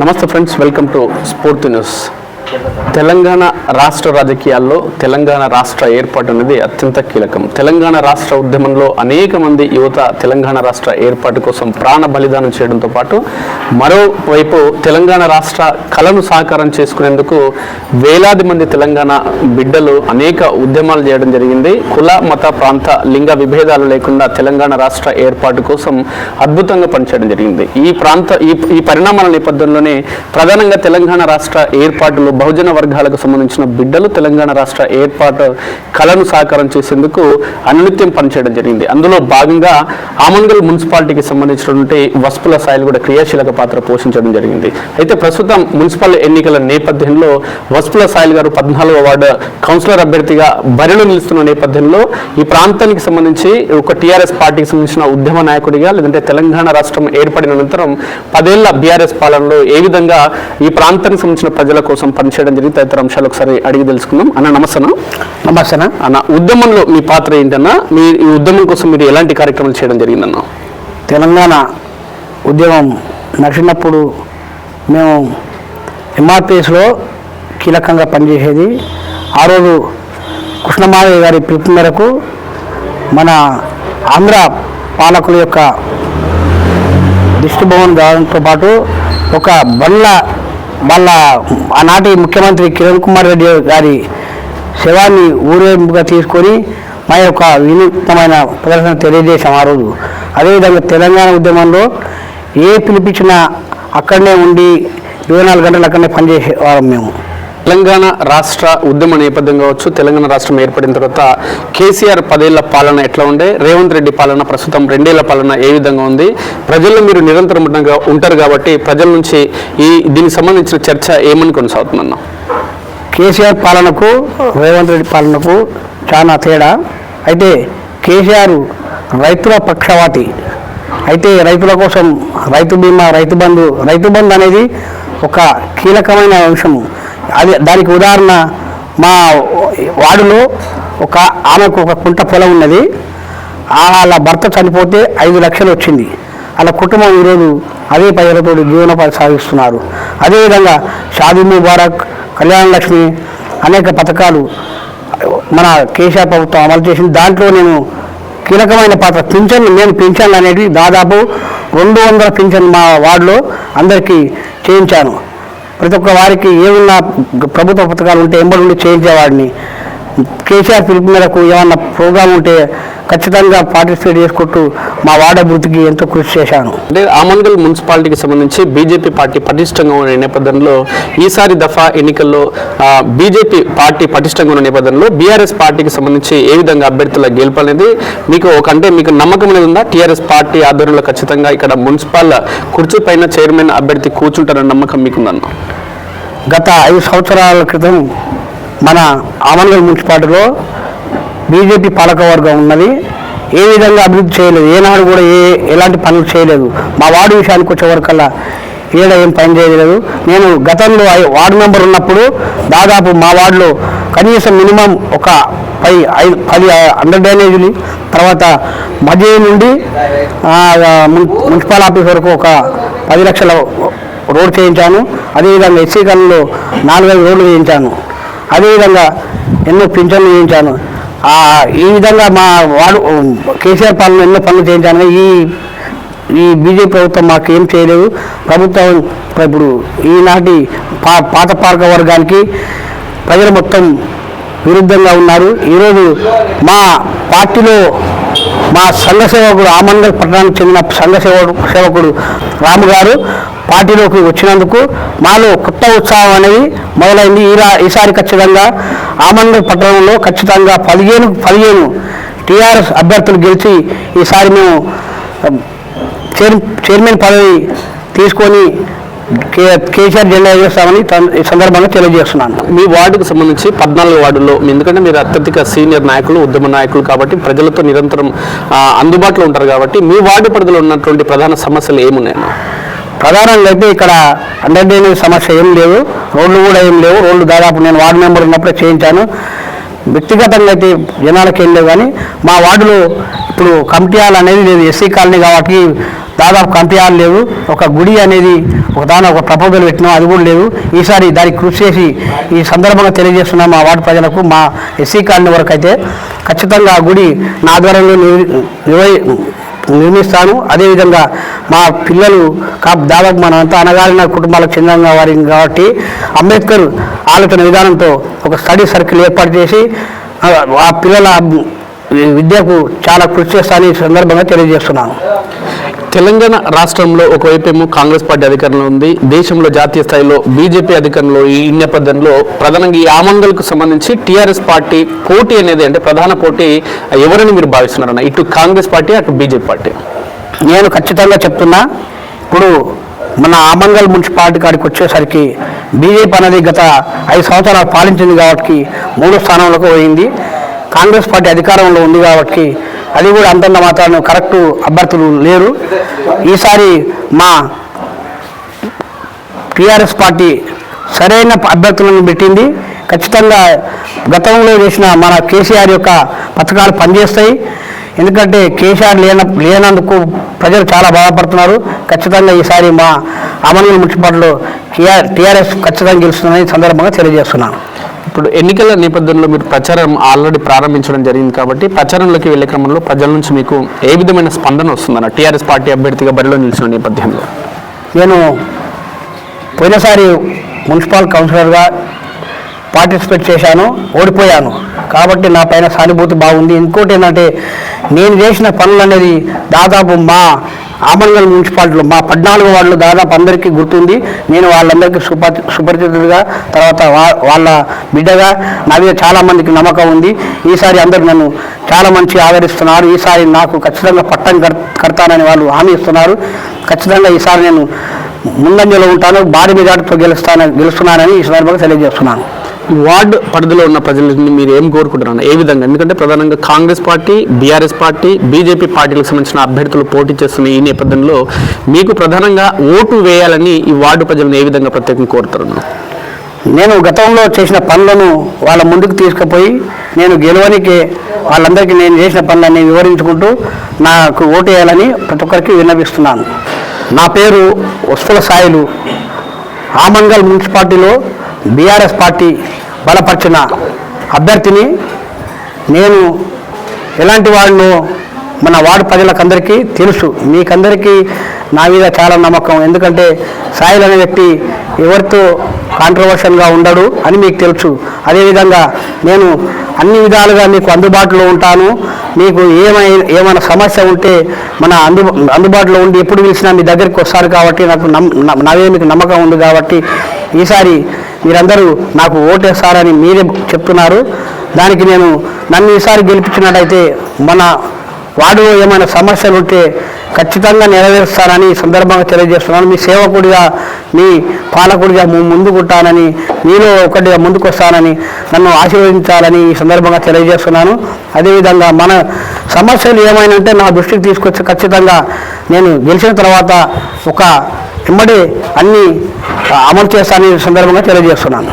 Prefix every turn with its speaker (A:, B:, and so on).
A: నమస్తే friends welcome to sport news. Telangana రాష్ట్ర రాజకీయాల్లో తెలంగాణ రాష్ట్ర ఏర్పాటు అనేది అత్యంత కీలకం. తెలంగాణ రాష్ట్ర ఉద్యమంలో అనేక మంది యువత తెలంగాణ రాష్ట్ర ఏర్పాటు కోసం ప్రాణ బలిదానం చేయడంతో పాటు మరోవైపు తెలంగాణ రాష్ట్ర కళను సాకారం చేసుకునేందుకు వేలాది మంది తెలంగాణ బిడ్డలు అనేక ఉద్యమాలు చేయడం జరిగింది. కుల మత ప్రాంత లింగ విభేదాలు లేకుండా తెలంగాణ రాష్ట్ర ఏర్పాటు కోసం అద్భుతంగా పనిచేయడం జరిగింది. ఈ ప్రాంత ఈ ఈ పరిణామాల నేపథ్యంలోనే ప్రధానంగా తెలంగాణ రాష్ట్ర ఏర్పాటులో బహుజన వర్గాలకు సంబంధించిన బిడ్డలు తెలంగాణ రాష్ట్ర ఏర్పాటు కళను సాకారం చేసేందుకు అనునిత్యం పనిచేయడం జరిగింది. అందులో భాగంగా ఆమంగల్ మున్సిపాలిటీకి సంబంధించినటువంటి వస్పుల సాయిలు కూడా క్రియాశీలక పాత్ర పోషించడం జరిగింది. అయితే ప్రస్తుతం మున్సిపల్ ఎన్నికల నేపథ్యంలో వస్పుల సాయిలు గారు పద్నాలుగో వార్డు కౌన్సిలర్ అభ్యర్థిగా బరిలో నిలుస్తున్న నేపథ్యంలో ఈ ప్రాంతానికి సంబంధించి ఒక టీఆర్ఎస్ పార్టీకి సంబంధించిన ఉద్యమ నాయకుడిగా లేదంటే తెలంగాణ రాష్ట్రం ఏర్పడిన అనంతరం పదేళ్ళ బీఆర్ఎస్ పాలనలో ఏ విధంగా ఈ ప్రాంతానికి సంబంధించిన ప్రజల కోసం పనిచేయడం జరిగింది. తదితర అంశాలు ఒకసారి అడిగి తెలుసుకుందాం. అన్న నమస్తే
B: నమస్తేనా
A: అన్న ఉద్యమంలో మీ పాత్ర ఏంటన్నా? మీ ఈ ఉద్యమం కోసం మీరు ఎలాంటి కార్యక్రమాలు చేయడం జరిగిందన్న?
B: తెలంగాణ ఉద్యమం నడిచినప్పుడు మేము ఎంఆర్పిఎస్లో కీలకంగా పనిచేసేది. ఆ రోజు కృష్ణమాధవ్ గారి పిలుపు మేరకు మన ఆంధ్ర పాలకుల యొక్క దిష్టిభవన్ దానితో పాటు ఒక బండ్ల వాళ్ళ ఆనాటి ముఖ్యమంత్రి కిరణ్ కుమార్ రెడ్డి గారి శవాన్ని ఊరేగింపుగా తీసుకొని మా యొక్క వినూత్నమైన ప్రదర్శన తెలియజేశాం ఆ రోజు. అదేవిధంగా తెలంగాణ ఉద్యమంలో ఏ పిలిపించినా అక్కడనే ఉండి ఇరవై నాలుగు గంటలు అక్కడనే పనిచేసేవారం మేము.
A: తెలంగాణ రాష్ట్ర ఉద్యమ నేపథ్యం కావచ్చు తెలంగాణ రాష్ట్రం ఏర్పడిన తర్వాత కేసీఆర్ పదేళ్ళ పాలన ఎట్లా ఉండే రేవంత్ రెడ్డి పాలన ప్రస్తుతం రెండేళ్ళ పాలన ఏ విధంగా ఉంది ప్రజల్లో మీరు నిరంతరం ఉంటారు కాబట్టి ప్రజల నుంచి ఈ దీనికి సంబంధించిన చర్చ ఏమని కొనసాగుతుందన్న?
B: కేసీఆర్ పాలనకు రేవంత్ రెడ్డి పాలనకు చాలా తేడా. అయితే కేసీఆర్ రైతుల పక్షవాతి. అయితే రైతుల కోసం రైతు బీమా రైతు బంధు రైతు బంధు అనేది ఒక కీలకమైన అంశము. అది దానికి ఉదాహరణ మా వార్డులో ఒక ఆమెకు ఒక కుంట పొలం ఉన్నది. వాళ్ళ భర్త చనిపోతే ఐదు లక్షలు వచ్చింది. వాళ్ళ కుటుంబం ఈరోజు అదే ప్రజలతో జీవనోపాధి సాగిస్తున్నారు అదేవిధంగా షాదీ ముబారక్ కళ్యాణ లక్ష్మి అనేక పథకాలు మన కేసీఆర్ ప్రభుత్వం అమలు చేసింది. దాంట్లో నేను కీలకమైన పాత్ర పింఛన్ నేను పింఛన్లు అనేది దాదాపు రెండు వందల పింఛన్ మా వార్డులో అందరికీ చేయించాను. ప్రతి ఒక్క వారికి ఏమున్నా ప్రభుత్వ పథకాలు ఉంటే ఎంబడి ఉండి చేయించేవాడిని. కేసీఆర్ పిలుపు మేరకు ఏమన్నా ప్రోగ్రాం ఉంటే ఖచ్చితంగా పార్టిసిపేట్ చేసుకుంటూ మా వార్డు అభివృద్ధికి ఎంతో కృషి చేశాను.
A: అంటే ఆమన్గల్ మున్సిపాలిటీకి సంబంధించి బీజేపీ పార్టీ పటిష్టంగా ఉన్న నేపథ్యంలో ఈసారి దఫా ఎన్నికల్లో బీజేపీ పార్టీ పటిష్టంగా ఉన్న నేపథ్యంలో బీఆర్ఎస్ పార్టీకి సంబంధించి ఏ విధంగా అభ్యర్థుల గెలుపు అనేది మీకు ఒక అంటే మీకు నమ్మకం అనేది ఉందా? టీఆర్ఎస్ పార్టీ ఆధ్వర్యంలో ఖచ్చితంగా ఇక్కడ మున్సిపల్ కుర్చీ పైన చైర్మన్ అభ్యర్థి కూర్చుంటారన్న నమ్మకం మీకుందన్న
B: గత ఐదు సంవత్సరాల క్రితం మన ఆమన్గల్ మున్సిపాలిటీలో బీజేపీ పాలకవర్గం ఉన్నది. ఏ విధంగా అభివృద్ధి చేయలేదు. ఏనాడు కూడా ఏ ఎలాంటి పనులు చేయలేదు. మా వార్డు విషయానికి వచ్చేవరకల్లా ఏడ ఏం పని చేయలేదు. నేను గతంలో ఐ- వార్డు మెంబర్ ఉన్నప్పుడు దాదాపు మా వార్డులో కనీసం మినిమం ఒక పై ఐదు పది అండర్ డ్రైనేజీలు తర్వాత మధ్య నుండి మున్సిపల్ ఆఫీస్ వరకు ఒక పది లక్షల రోడ్ చేయించాను. అదేవిధంగా ఎస్సీ కళ్ళలో నాలుగైదు రోడ్లు చేయించాను. అదేవిధంగా ఎన్నో పింఛన్లు చేయించాను. ఈ విధంగా మా వాడు కేసీఆర్ పాలన ఎన్నో పనులు చేయించాను. ఈ ఈ బీజేపీ ప్రభుత్వం మాకు ఏం చేయలేదు. ప్రభుత్వం ఇప్పుడు ఈనాటి పా పాత పార్క వర్గానికి ప్రజలు మొత్తం విరుద్ధంగా ఉన్నారు. ఈరోజు మా పార్టీలో మా సంఘ సేవకుడు ఆమంగల్ పట్టణానికి చెందిన సంఘ సేవకుడు సేవకుడు రాము గారు పార్టీలోకి వచ్చినందుకు మాలో కొత్త ఉత్సాహం అనేది మొదలైంది. ఈరా ఈసారి ఖచ్చితంగా ఆమందర్ పట్టణంలో ఖచ్చితంగా పదిహేను పదిహేను టీఆర్ఎస్ అభ్యర్థులు గెలిచి ఈసారి మేము చైర్ చైర్మన్ పదవి తీసుకొని కేసీఆర్ జెండా ఎగరేస్తామని తన్- ఈ సందర్భంగా తెలియజేస్తున్నాను.
A: మీ వార్డుకు సంబంధించి పద్నాలుగు వార్డుల్లో మీ- ఎందుకంటే మీరు అత్యధిక సీనియర్ నాయకులు ఉద్యమ నాయకులు కాబట్టి ప్రజలతో నిరంతరం అందుబాటులో ఉంటారు కాబట్టి మీ వార్డు పరిధిలో ఉన్నటువంటి ప్రధాన సమస్యలు ఏమున్నాయన్న
B: ప్రధానంగా అయితే ఇక్కడ అండర్ డ్రైనేజ్ సమస్య ఏం లేవు. రోడ్లు కూడా ఏం లేవు. రోడ్లు దాదాపు నేను వార్డు మెంబర్ ఉన్నప్పుడే చేయించాను. వ్యక్తిగతంగా అయితే జనాలకు ఏం లేవు కానీ మా వార్డులో ఇప్పుడు కమిటీ హాల్ అనేది లేదు. ఎస్సీ కాలనీ కాబట్టి దాదాపు కమిటీ హాల్ లేవు. ఒక గుడి అనేది ఒక దాని ఒక ప్రపోజల్ పెట్టినాం అది కూడా లేదు. ఈసారి దానికి కృషి చేసి ఈ సందర్భంగా తెలియజేస్తున్నాం మా వార్డు ప్రజలకు మా ఎస్సీ కాలనీ వరకు అయితే ఖచ్చితంగా ఆ గుడి నా ఆధ్వర్యంలో నిర్వహి నిర్మిస్తాను. అదేవిధంగా మా పిల్లలు కా దాదాపు మనమంతా అనగారిన కుటుంబాలకు చెందిన వారి కాబట్టి అంబేద్కర్ ఆలోచన విధానంతో ఒక స్టడీ సర్కిల్ ఏర్పాటు చేసి ఆ పిల్లల విద్యకు చాలా కృషి చేస్తానని ఈ సందర్భంగా తెలియజేస్తున్నాను.
A: తెలంగాణ రాష్ట్రంలో ఒకవైపేమో కాంగ్రెస్ పార్టీ అధికారంలో ఉంది. దేశంలో జాతీయ స్థాయిలో బీజేపీ అధికారంలో ఈ నేపథ్యంలో ప్రధానంగా ఈ ఆమందలకు సంబంధించి టీఆర్ఎస్ పార్టీ పోటీ అనేది అంటే ప్రధాన పోటీ ఎవరని మీరు భావిస్తున్నారన్న? ఇటు కాంగ్రెస్ పార్టీ అటు బీజేపీ పార్టీ.
B: నేను ఖచ్చితంగా చెప్తున్నా ఇప్పుడు మన ఆమంగల్ మున్సిపాలిటీ కాడికి వచ్చేసరికి బీజేపీ అనేది గత ఐదు సంవత్సరాలు పాలించింది కాబట్టి మూడో స్థానంలోకి పోయింది. కాంగ్రెస్ పార్టీ అధికారంలో ఉంది కాబట్టి అది కూడా అంతంత మాత్రాన్ని కరెక్ట్ అభ్యర్థులు లేరు. ఈసారి మా టీఆర్ఎస్ పార్టీ సరైన అభ్యర్థులను పెట్టింది. ఖచ్చితంగా గతంలో చేసిన మన కేసీఆర్ యొక్క పథకాలు పనిచేస్తాయి. ఎందుకంటే కేసీఆర్ లేన లేనందుకు ప్రజలు చాలా బాధపడుతున్నారు. ఖచ్చితంగా ఈసారి మా అమలు మున్సిపాలిటీలో టీఆర్ టీఆర్ఎస్ ఖచ్చితంగా గెలుస్తుందని సందర్భంగా తెలియజేస్తున్నాను.
A: ఇప్పుడు ఎన్నికల నేపథ్యంలో మీరు ప్రచారం ఆల్రెడీ ప్రారంభించడం జరిగింది కాబట్టి ప్రచారంలోకి వెళ్ళే క్రమంలో ప్రజల నుంచి మీకు ఏ విధమైన స్పందన వస్తుందన్న టీఆర్ఎస్ పార్టీ అభ్యర్థిగా బరిలో నిలిచిన నేపథ్యంలో?
B: నేను పోయినసారి మున్సిపల్ కౌన్సిలర్గా పార్టిసిపేట్ చేశాను ఓడిపోయాను. కాబట్టి నా పైన సానుభూతి బాగుంది. ఇంకోటి ఏంటంటే నేను చేసిన పనులు అనేది దాదాపు మా ఆమన్గల్ మున్సిపాలిటీలో మా పద్నాలుగు వాళ్ళు దాదాపు అందరికీ గుర్తుంది. నేను వాళ్ళందరికీ సుప సుపరిచితుడిగా తర్వాత వా- వాళ్ళ బిడ్డగా నా మీద చాలామందికి నమ్మకం ఉంది. ఈసారి అందరూ నన్ను చాలా మంచి ఆదరిస్తున్నారు. ఈసారి నాకు ఖచ్చితంగా పట్టం కర్- కడతానని వాళ్ళు హామీ ఇస్తున్నారు. ఖచ్చితంగా ఈసారి నేను ముందంజలో ఉంటాను. భారీ మెజార్టీతో గెలుస్తాను గెలుస్తున్నానని ఈ సందర్భంగా తెలియజేస్తున్నాను.
A: వార్డు పరిధిలో ఉన్న ప్రజలని మీరు ఏం కోరుకుంటున్నారు ఏ విధంగా? ఎందుకంటే ప్రధానంగా Congress party BRS party BJP పార్టీలకు సంబంధించిన అభ్యర్థులు పోటీ చేస్తున్న ఈ నేపథ్యంలో మీకు ప్రధానంగా ఓటు వేయాలని ఈ వార్డు ప్రజలను ఏ విధంగా ప్రత్యేకం కోరుతారు
B: నేను గతంలో చేసిన పనులను వాళ్ళ ముందుకు తీసుకుపోయి నేను గెలవనికి వాళ్ళందరికీ నేను చేసిన పనులన్నీ వివరించుకుంటూ నాకు ఓటు వేయాలని ప్రతి ఒక్కరికి విన్నవిస్తున్నాను. నా పేరు వస్తుల సాయిలు. ఆమంగల్ మున్సిపాలిటీలో బీఆర్ఎస్ పార్టీ బలపరిచిన అభ్యర్థిని నేను ఎలాంటి వాళ్ళను మన వార్డు ప్రజలకందరికీ తెలుసు. మీకందరికీ నా మీద చాలా నమ్మకం. ఎందుకంటే సాయిల్ అనే వ్యక్తి ఎవరితో కాంట్రవర్షన్గా ఉండడు అని మీకు తెలుసు. అదేవిధంగా నేను అన్ని విధాలుగా మీకు అందుబాటులో ఉంటాను. మీకు ఏమైనా ఏమైనా సమస్య ఉంటే మన అందు అందుబాటులో ఉండి ఎప్పుడు పిలిచినా మీ దగ్గరికి వస్తారు కాబట్టి నాకు నమ్ నా- మీకు నమ్మకం ఉంది కాబట్టి ఈసారి మీరందరూ నాకు ఓటేస్తారని మీరే చెప్తున్నారు. దానికి నేను నన్ను ఈసారి గెలిపించినట్టయితే మన వార్డులో ఏమైనా సమస్యలు ఉంటే ఖచ్చితంగా నెరవేరుస్తానని సందర్భంగా తెలియజేస్తున్నాను. మీ సేవకుడిగా మీ పాలకుడిగా ముందుకుంటానని మీలో ఒకటిగా ముందుకొస్తానని నన్ను ఆశీర్వదించాలని ఈ సందర్భంగా తెలియజేస్తున్నాను. అదేవిధంగా మన సమస్యలు ఏమైనా ఉంటే నా దృష్టికి తీసుకొచ్చి ఖచ్చితంగా నేను గెలిచిన తర్వాత ఒక ఇమ్మడి అన్ని అమలు చేస్తానని సందర్భంగా తెలియజేస్తున్నాను.